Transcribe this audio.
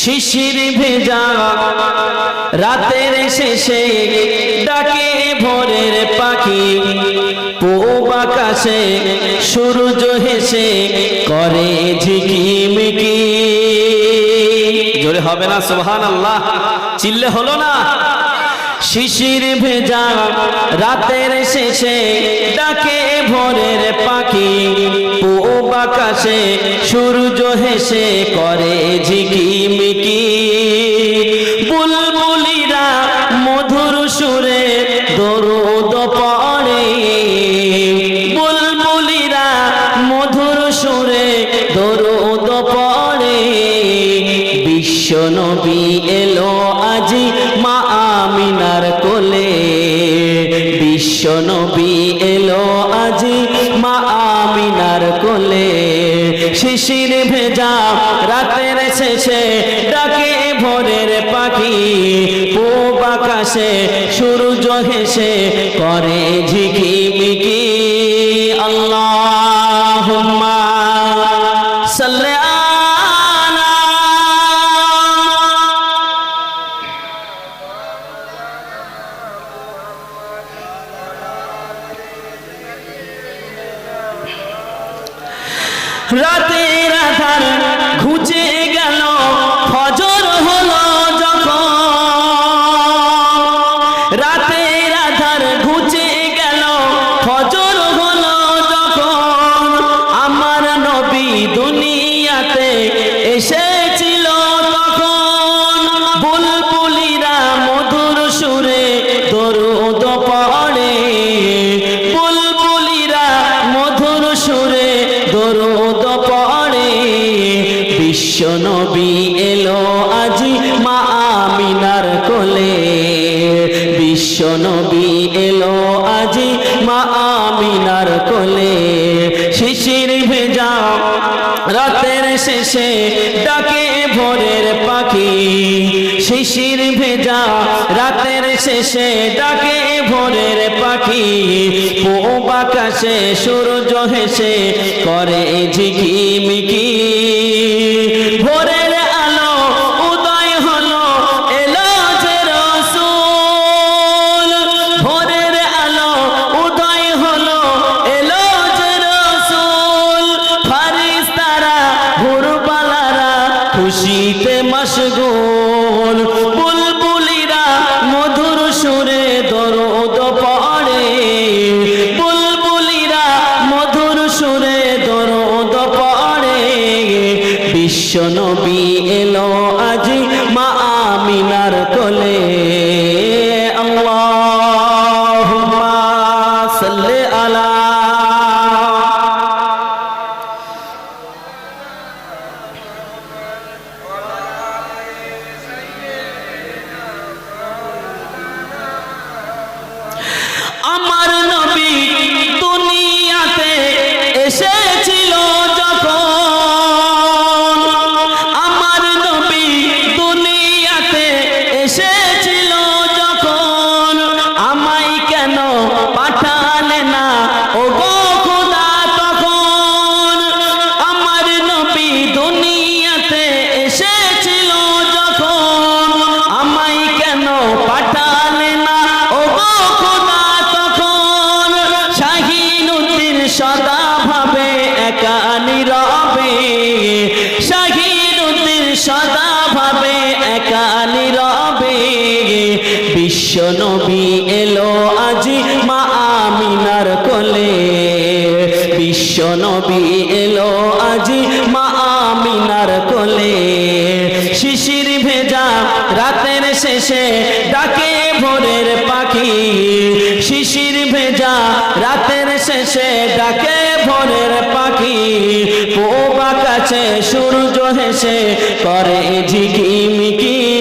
শিশির ভেজা রাতের শেষে ডাকে ভোরের পাখি। পূব আকাশে সূর্য হেসে করে ঝিকিমিকি জোরে হবে না সোহান আল্লাহ চিল্লে হলো না। শিশির ভেজা রাতের শেষে ডাকে ভোরের পাখি। পূব আকাশে সূর্য হেসে করে ঝিকিমিকি। এলো আজি মা আমিনার কোলে। বিশ্ব নবী এলো আজি মা আমিনার কোলে। শিশির ভেজা রাতের শেষে ডাকে ভোরের পাখি। পূব আকাশে সূর্য হেসে করে ঝিকিমিকি। রাতের আধার আমিনার কোলে বিশ্ব নবী এলো আজি মা আমিনার কোলে। শিশির ভেজা রাতের শেষে ডাকে ভোরের পাখি। শিশির ভেজা রাতের শেষে ডাকে ভোরের পাখি। পূব আকাশে সূর্য হেসে করে ঝিকি ঝিকিমিকি। মশগুল বুলবুলিরা মধুর সুরে দরদ পড়ে। বুলবুলিরা মধুর সুরে দরদ পড়ে। বিশ্ব নবী এলো আজি মা আমিনার কোলে। Ama নীরবে বিশ্ব নবী এলো আজি মা আমিনার কোলে। এলো মা আমিনার কোলে। শিশির ভেজা রাতের শেষে ডাকে ভোরের পাখি। শিশির ভেজা রাতের শেষে ডাকে ভোরের পাখি। পূব আকাশে সূর্য হেসে করে ঝিকিমিকি